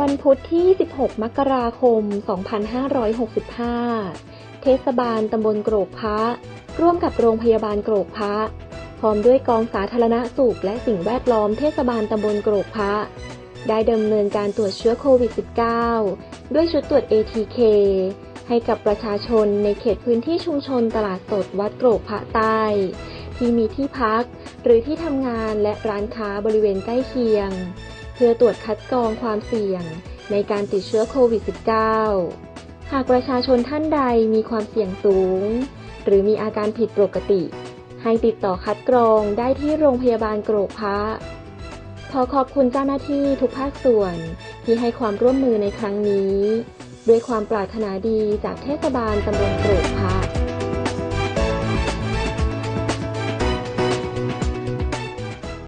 วันพุธที่ 16 มกราคม 2565 เทศบาลตำบลโกรกพระร่วมกับโรงพยาบาลโกรกพระพร้อมด้วยกองสาธารณสุขและสิ่งแวดล้อมเทศบาลตำบลโกรกพระได้ดำเนินการตรวจเชื้อโควิด -19 ด้วยชุดตรวจ ATK ให้กับประชาชนในเขตพื้นที่ชุมชนตลาดสดวัดโกรกพระใต้ ที่มีที่พัก หรือที่ทำงานและร้านค้าบริเวณใกล้เคียง เพื่อตรวจคัดกรองความเสี่ยงในการติดเชื้อโควิด -19 หากประชาชนท่านใดมีความเสี่ยงสูง หรือมีอาการผิดปกติ ให้ติดต่อคัดกรองได้ที่โรงพยาบาลโกรกพระขอขอบคุณเจ้าหน้าที่ทุกภาคส่วนที่ให้ความร่วมมือในครั้งนี้ ด้วยความปรารถนาดีจากเทศบาลตำบลโกรกพระ